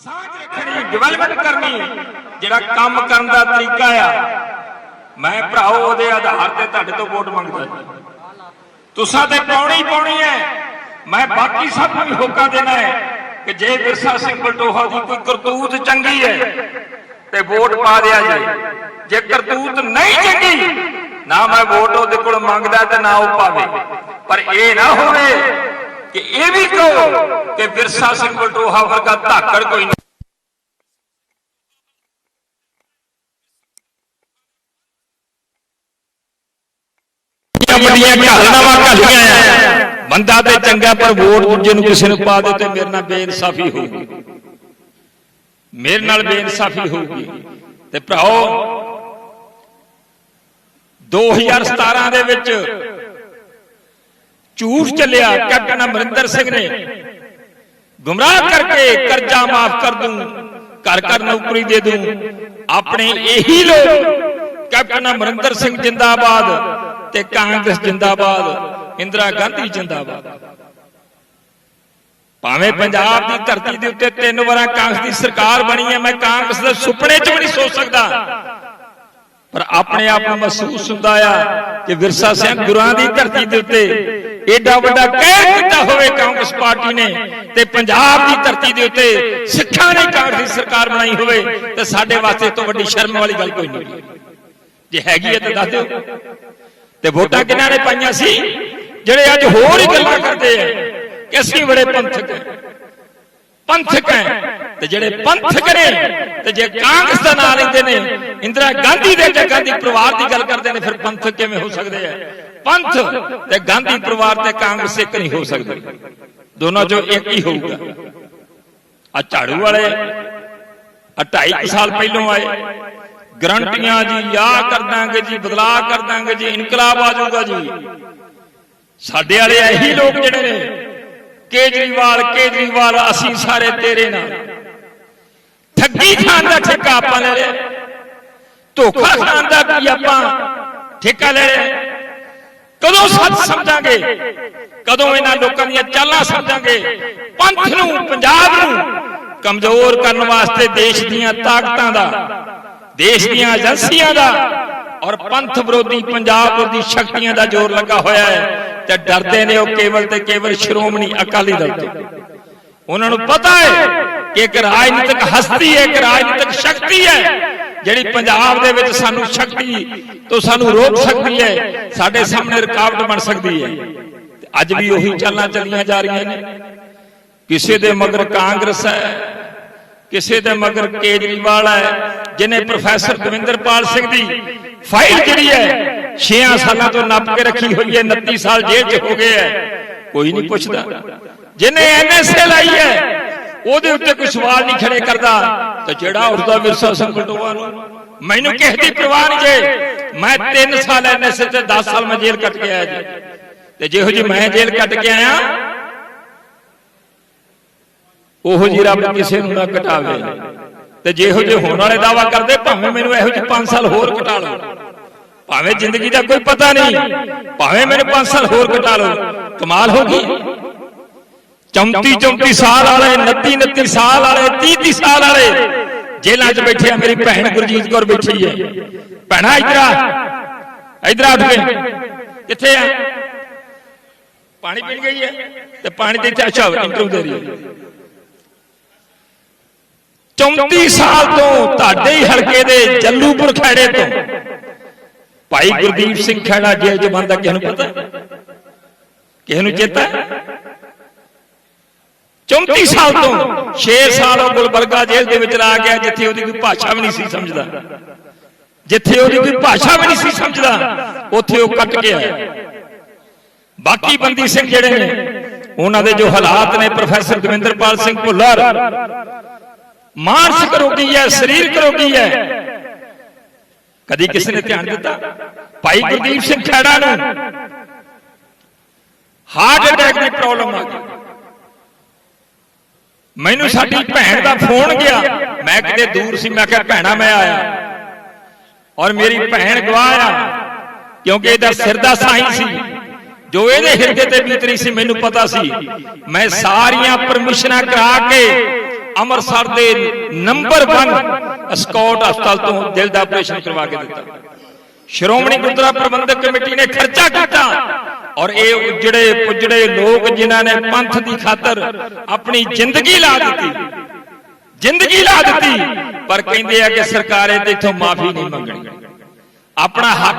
ਸਾਂਝ ਰੱਖਣੀ। ਡਿਵੈਲਪਮੈਂਟ ਕਰਨੀ, ਜਿਹੜਾ ਕੰਮ ਕਰਨ ਦਾ ਤਰੀਕਾ ਆ। ਮੈਂ ਭਰਾਓ, ਉਹਦੇ ਆਧਾਰ ਤੇ ਤੁਹਾਡੇ ਤੋਂ ਵੋਟ ਮੰਗਦਾ। ਤੁਸਾਂ ਤੇ ਪਾਉਣੀ ਪਾਉਣੀ ਹੈ। ਮੈਂ ਬਾਕੀ ਸਭ ਨੂੰ ਹੋਕਾ ਦੇਣਾ ਹੈ ਕਿ ਜੇ ਵਿਰਸਾ ਸਿੰਘ ਬਲਟੋਹਾ ਦੀ ਕੋਈ ਕਰਤੂਤ ਚੰਗੀ ਹੈ, ਤੇ ਵੋਟ ਪਾ ਦਿਆ ਜੇ। ਜੇ ਕਰਤੂਤ ਨਹੀਂ ਚੰਗੀ, ਨਾ ਮੈਂ ਵੋਟ ਉਹਦੇ ਕੋਲ ਮੰਗਦਾ ਤੇ ਨਾ ਉਹ ਪਾਵੇ। ਪਰ ਇਹ ਨਾ ਹੋਵੇ ਕਿ ਇਹ ਵੀ ਕਹੋ ਕਿ ਵਿਰਸਾ ਸਿੰਘ ਬਲਟੋਹਾ ਵਰਗਾ ਧਾਕੜ ਕੋਈ ਨਹੀਂ। ਵੱਡੀਆਂ ਘਾਲਣਾਵਾਂ ਘਾਲੀਆਂ ਆ ਬੰਦਾ ਤੇ ਚੰਗਾ, ਪਰ ਵੋਟ ਦੂਜੇ ਨੂੰ ਕਿਸੇ ਨੂੰ ਪਾ ਦੇ ਤੇ ਮੇਰੇ ਨਾਲ ਬੇਇਨਸਾਫੀ ਹੋਊਗੀ। ਮੇਰੇ ਨਾਲ ਬੇਇਨਸਾਫੀ ਹੋਊਗੀ। ਤੇ ਭਰਾਓ 2017 ਦੇ ਵਿੱਚ ਝੂਠ ਚੱਲਿਆ ਕੈਪਟਨ ਅਮਰਿੰਦਰ ਸਿੰਘ ਨੇ। ਗੁੰਮਰਾਹ ਕਰਕੇ ਕਰਜ਼ਾ ਮਾਫ ਕਰ ਦੂੰ ਘਰ ਘਰ ਨੌਕਰੀ ਦੇ ਦੂੰ। ਆਪਣੇ ਇਹੀ ਲੋਕ ਕੈਪਟਨ ਅਮਰਿੰਦਰ ਸਿੰਘ ਜਿੰਦਾਬਾਦ ਤੇ ਕਾਂਗਰਸ ਜਿੰਦਾਬਾਦ ਇੰਦਰਾ ਗਾਂਧੀ ਜਿੰਦਾਬਾਦ। ਭਾਵੇਂ ਪੰਜਾਬ ਦੀ ਧਰਤੀ ਦੇ ਉੱਤੇ ਤਿੰਨ ਵਾਰਾਂ ਕਾਂਗਰਸ ਦੀ ਸਰਕਾਰ ਬਣੀ ਹੈ ਮੈਂ ਕਾਂਗਰਸ ਦੇ ਸੁਪਨੇ 'ਚ ਵੀ ਨਹੀਂ ਸੋਚ ਸਕਦਾ। ਪਰ ਆਪਣੇ ਆਪ ਨੂੰ ਮਹਿਸੂਸ ਹੁੰਦਾ ਆ ਕਿ ਵਿਰਸਾ ਸਿੰਘ ਗੁਰਾਂ ਦੀ ਧਰਤੀ ਦੇ ਉੱਤੇ ਏਡਾ ਵੱਡਾ ਕਹਿਰ ਕੀਤਾ ਹੋਵੇ ਕਾਂਗਰਸ ਪਾਰਟੀ ਨੇ ਤੇ ਪੰਜਾਬ ਦੀ ਧਰਤੀ ਦੇ ਉੱਤੇ ਸਿੱਖਾਂ ਨੇ ਕਾਂਗਰਸੀ ਸਰਕਾਰ ਬਣਾਈ ਹੋਵੇ ਤੇ ਸਾਡੇ ਵਾਸਤੇ ਤੋਂ ਵੱਡੀ ਸ਼ਰਮ ਵਾਲੀ ਗੱਲ ਕੋਈ ਨਹੀਂ। ਜੇ ਹੈਗੀ ਹੈ ਤਾਂ ਦੱਸ ਦਿਓ। ਤੇ ਵੋਟਾਂ ਕਿਹਨਾਂ ਨੇ ਪਾਈਆਂ ਸੀ? ਜਿਹੜੇ ਅੱਜ ਹੋਰ ਹੀ ਗੱਲਾਂ ਕਰਦੇ ਆ ਕਿ ਅਸੀਂ ਬੜੇ ਪੰਥਕ ਪੰਥਕ ਹੈ। ਤੇ ਜਿਹੜੇ ਪੰਥਕ ਨੇ, ਤੇ ਜੇ ਕਾਂਗਰਸ ਦਾ ਨਾਂ ਲੈਂਦੇ ਨੇ, ਇੰਦਰਾ ਗਾਂਧੀ ਦੇ ਜਾਂ ਗਾਂਧੀ ਪਰਿਵਾਰ ਦੀ ਗੱਲ ਕਰਦੇ ਨੇ, ਫਿਰ ਪੰਥਕ ਕਿਵੇਂ ਹੋ ਸਕਦੇ ਆ? ਪੰਥ ਤੇ ਗਾਂਧੀ ਪਰਿਵਾਰ ਤੇ ਕਾਂਗਰਸ ਇੱਕ ਨਹੀਂ ਹੋ ਸਕਦੇ। ਦੋਨਾਂ ਚੋਂ ਇੱਕ ਹੀ ਹੋਊਗਾ। ਆ ਝਾੜੂ ਵਾਲੇ ਆ 2.5 ਸਾਲ ਪਹਿਲੋਂ ਆਏ। ਗਰੰਟੀਆਂ ਜੀ ਆ ਕਰ ਦਾਂਗੇ ਜੀ ਬਦਲਾ ਕਰ ਦਾਂਗੇ ਜੀ, ਇਨਕਲਾਬ ਆ ਜਾਊਗਾ ਜੀ। ਸਾਡੇ ਵਾਲੇ ਇਹੀ ਲੋਕ ਜਿਹੜੇ ਨੇ ਕੇਜਰੀਵਾਲ ਕੇਜਰੀਵਾਲ, ਅਸੀਂ ਸਾਰੇ ਤੇਰੇ ਨਾਲ। ਠੱਗੀ ਖਾਣ ਦਾ ਠੇਕਾ ਆਪਾਂ ਲੈ ਲਿਆ। ਧੋਖਾ ਖਾਣ ਦਾ ਕੀ ਆਪਾਂ ਠੇਕਾ ਲੈ ਲਿਆ। ਕਦੋਂ ਸੱਚ ਸਮਝਾਂਗੇ? ਕਦੋਂ ਇਹਨਾਂ ਲੋਕਾਂ ਦੀਆਂ ਚਾਲਾਂ ਸਮਝਾਂਗੇ? ਪੰਥ ਨੂੰ, ਪੰਜਾਬ ਨੂੰ ਕਮਜ਼ੋਰ ਕਰਨ ਵਾਸਤੇ ਦੇਸ਼ ਦੀਆਂ ਤਾਕਤਾਂ ਦਾ, ਦੇਸ਼ ਦੀਆਂ ਏਜੰਸੀਆਂ ਦਾ ਔਰ ਪੰਥ ਵਿਰੋਧੀ ਪੰਜਾਬ ਵਿਰੋਧੀ ਸ਼ਕਤੀਆਂ ਦਾ ਜ਼ੋਰ ਲੱਗਾ ਹੋਇਆ ਹੈ। ਤੇ ਡਰਦੇ ਨੇ ਉਹ ਕੇਵਲ ਤੇ ਕੇਵਲ ਸ਼੍ਰੋਮਣੀ ਅਕਾਲੀ ਦਲ ਤੋਂ। ਉਹਨਾਂ ਨੂੰ ਪਤਾ ਹੈ ਕਿ ਇੱਕ ਰਾਜਨੀਤਿਕ ਹਸਤੀ ਹੈ, ਇੱਕ ਰਾਜਨੀਤਿਕ ਸ਼ਕਤੀ ਹੈ, ਜਿਹੜੀ ਪੰਜਾਬ ਦੇ ਵਿੱਚ ਸਾਨੂੰ ਸ਼ਕਤੀ ਤੋਂ ਸਾਨੂੰ ਰੋਕ ਸਕਦੀ ਹੈ, ਸਾਡੇ ਸਾਹਮਣੇ ਰੁਕਾਵਟ ਬਣ ਸਕਦੀ ਹੈ। ਅੱਜ ਵੀ ਉਹੀ ਚਾਲਾਂ ਚੱਲੀਆਂ ਜਾ ਰਹੀਆਂ ਨੇ। ਕਿਸੇ ਦੇ ਮਗਰ ਕਾਂਗਰਸ ਹੈ, ਕਿਸੇ ਦੇ ਮਗਰ ਕੇਜਰੀਵਾਲ ਹੈ ਜਿਨੇ ਪ੍ਰੋਫੈਸਰ ਦਵਿੰਦਰਪਾਲ ਸਿੰਘ ਦੀ ਫਾਈਲ ਜਿਹੜੀ ਹੈ 6 ਸਾਲਾਂ ਤੋਂ ਨੱਪ ਕੇ ਰੱਖੀ ਹੋਈ ਹੈ 29 ਸਾਲ ਜੇਲ੍ਹ 'ਚ ਹੋ ਗਏ ਹੈ। ਕੋਈ ਨਹੀਂ ਪੁੱਛਦਾ। ਜਿਨੇ ਐਨਐਸਏ ਲਾਈ ਹੈ, ਉਹਦੇ ਉੱਤੇ ਕੋਈ ਸਵਾਲ ਨਹੀਂ ਖੜੇ ਕਰਦਾ। ਤੇ ਜਿਹੜਾ ਉਸਦਾ ਵਿਰਸਾ ਸਿੰਘ ਬਲਟੋਆ ਨੂੰ, ਮੈਨੂੰ ਕਿਸੇ ਦੀ ਪਰਵਾਹ ਨਹੀਂ ਜੇ। ਮੈਂ 3 ਸਾਲ ਐਨਐਸਏ ਤੇ 10 ਸਾਲ ਮੈਂ ਜੇਲ੍ਹ ਕੱਟ ਕੇ ਆਇਆ ਜੀ। ਤੇ ਜਿਹੋ ਜੀ ਮੈਂ ਜੇਲ੍ਹ ਕੱਟ ਕੇ ਆਇਆ, ਉਹੋ ਜੀ ਰੱਬ ਕਿਸੇ ਨੂੰ ਨਾ ਘਟਾਵੇ। ਤੇ ਜਿਹੋ ਜਿਹੇ ਹੋਣ ਵਾਲੇ ਦਾਵਾ ਕਰਦੇ, ਭਾਵੇਂ ਮੈਨੂੰ ਇਹੋ ਜਿਹੇ 5 ਸਾਲ ਹੋਰ ਘਟਾ ਲਓ। ਭਾਵੇਂ ਜ਼ਿੰਦਗੀ ਦਾ ਕੋਈ ਪਤਾ ਨਹੀਂ ਭਾਵੇਂ ਮੈਨੂੰ 5 ਸਾਲ ਹੋਰ ਘਟਾ ਲਓ। ਕਮਾਲ ਹੋ ਗਈ। 34 34 ਸਾਲ ਵਾਲੇ 29 29 ਸਾਲ ਵਾਲੇ 30 30 ਸਾਲ ਵਾਲੇ। ਜੇਲ੍ਹਾਂ 'ਚ ਬੈਠੇ ਆ ਮੇਰੀ ਭੈਣ ਗੁਰਜੀਤ ਕੌਰ ਬੈਠੀ ਹੈ ਭੈਣਾ ਇਧਰ ਆ। ਇਧਰ ਆ ਉੱਠ ਕੇ। ਕਿੱਥੇ ਆ? ਪਾਣੀ ਪੀਣ ਗਈ ਹੈ ਤੇ ਪਾਣੀ ਦੇ ਇੱਥੇ ਅੱਛਾ ਇੰਟਰਵਿਊ ਦੇ ਰਹੀ ਹੈ। 34 ਸਾਲ ਤੋਂ ਤੁਹਾਡੇ ਹੀ ਹਲਕੇ ਦੇ ਜੱਲੂਪੁਰ ਖੈੜੇ ਤੋਂ ਭਾਈ ਗੁਰਦੀਪ ਸਿੰਘ ਖੈੜਾ ਜੇਲ੍ਹ 'ਚ ਬੰਦਾ ਕਿਸ ਨੂੰ ਪਤਾ? ਕਿਸ ਨੂੰ ਚੇਤਾ? 34 ਸਾਲ ਤੋਂ 6 ਸਾਲ ਉਹ ਗੁਲਬਰਗਾ ਜੇਲ੍ਹ ਦੇ ਵਿੱਚ ਲਾ ਗਿਆ ਜਿੱਥੇ ਉਹਦੀ ਕੋਈ ਭਾਸ਼ਾ ਵੀ ਨਹੀਂ ਸੀ ਸਮਝਦਾ। ਜਿੱਥੇ ਉਹਦੀ ਕੋਈ ਭਾਸ਼ਾ ਵੀ ਨਹੀਂ ਸੀ ਸਮਝਦਾ ਉੱਥੇ ਉਹ ਕੱਟ ਕੇ ਆਇਆ। ਬਾਕੀ ਬੰਦੀ ਸਿੰਘ ਜਿਹੜੇ ਨੇ ਉਹਨਾਂ ਦੇ ਜੋ ਹਾਲਾਤ ਨੇ ਪ੍ਰੋਫੈਸਰ ਦਵਿੰਦਰਪਾਲ ਸਿੰਘ ਭੁੱਲਰ ਮਾਨਸਿਕ ਰੋਗੀ ਹੈ ਸਰੀਰਕ ਰੋਗੀ ਹੈ ਕਦੀ ਕਿਸੇ ਨੇ ਧਿਆਨ ਦਿੱਤਾ? ਭਾਈ ਗੁਰਦੀਪ ਸਿੰਘ ਖੈੜਾ ਨੂੰ। ਹਾਰਟ ਅਟੈਕ ਦੀ ਪ੍ਰੋਬਲਮ ਆ ਗਈ। ਮੈਨੂੰ ਸਾਡੀ ਭੈਣ ਦਾ ਫੋਨ ਗਿਆ। ਮੈਂ ਕਿਤੇ ਦੂਰ ਸੀ ਮੈਂ ਕਿਹਾ ਭੈਣਾ ਮੈਂ ਆਇਆ। ਔਰ ਮੇਰੀ ਭੈਣ ਗਵਾਹ ਆ। ਕਿਉਂਕਿ ਇਹਦਾ ਸਿਰ ਦਾ ਸਾਈਂ ਸੀ। ਜੋ ਇਹਦੇ ਹਿਰਦੇ ਤੇ ਬੀਤਰੀ ਸੀ ਮੈਨੂੰ ਪਤਾ ਸੀ। ਮੈਂ ਸਾਰੀਆਂ ਪਰਮਿਸ਼ਨਾਂ ਕਰਾ ਕੇ ਅੰਮ੍ਰਿਤਸਰ ਦੇ ਨੰਬਰ 1 ਸਕਾਟ ਹਸਪਤਾਲ ਤੋਂ ਦਿਲ ਦਾ ਆਪਰੇਸ਼ਨ ਕਰਵਾ ਕੇ ਦਿੱਤਾ। ਸ਼੍ਰੋਮਣੀ ਗੁਰਦੁਆਰਾ ਪ੍ਰਬੰਧਕ ਕਮੇਟੀ ਨੇ ਖਰਚਾ ਕੀਤਾ ਔਰ ਇਹ ਉਜੜੇ ਪੁਜੜੇ ਲੋਕ ਜਿਨ੍ਹਾਂ ਨੇ ਪੰਥ ਦੀ ਖਾਤਰ ਆਪਣੀ ਜ਼ਿੰਦਗੀ ਲਾ ਦਿੱਤੀ। ਜ਼ਿੰਦਗੀ ਲਾ ਦਿੱਤੀ, ਪਰ ਕਹਿੰਦੇ ਆ ਕਿ ਸਰਕਾਰੇ ਤੇ ਇਥੋਂ ਮਾਫੀ ਨਹੀਂ ਮੰਗਣੀ। ਆਪਣਾ ਹੱਕ